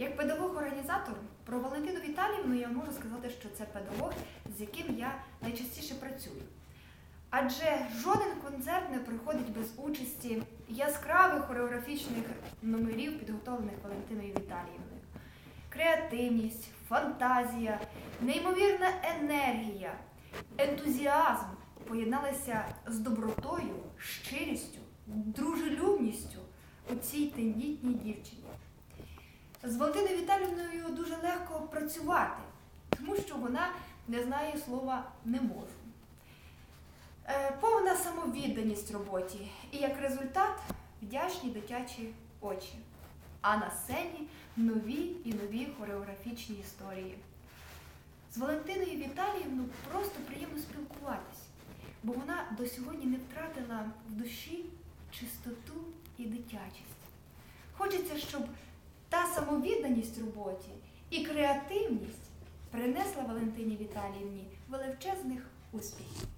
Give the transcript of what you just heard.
Як педагог-організатор про Валентину Віталіївну я можу сказати, що це педагог, з яким я найчастіше працюю. Адже жоден концерт не проходить без участі яскравих хореографічних номерів, підготовлених Валентиною Віталіївною. Креативність, фантазія, неймовірна енергія, ентузіазм поєдналися з добротою, щирістю, дружелюбністю у цій тендітній дівчині. З Валентиною Віталіївною дуже легко працювати, тому що вона не знає слова не можу. Е, Повна самовідданість роботі і як результат вдячні дитячі очі. А на сцені нові і нові хореографічні історії. З Валентиною Віталіївною просто приємно спілкуватись, бо вона до сьогодні не втратила в душі чистоту і дитячість. Хочеться, щоб самовідданість роботі і креативність принесла Валентині Віталіївні величезних успіхів.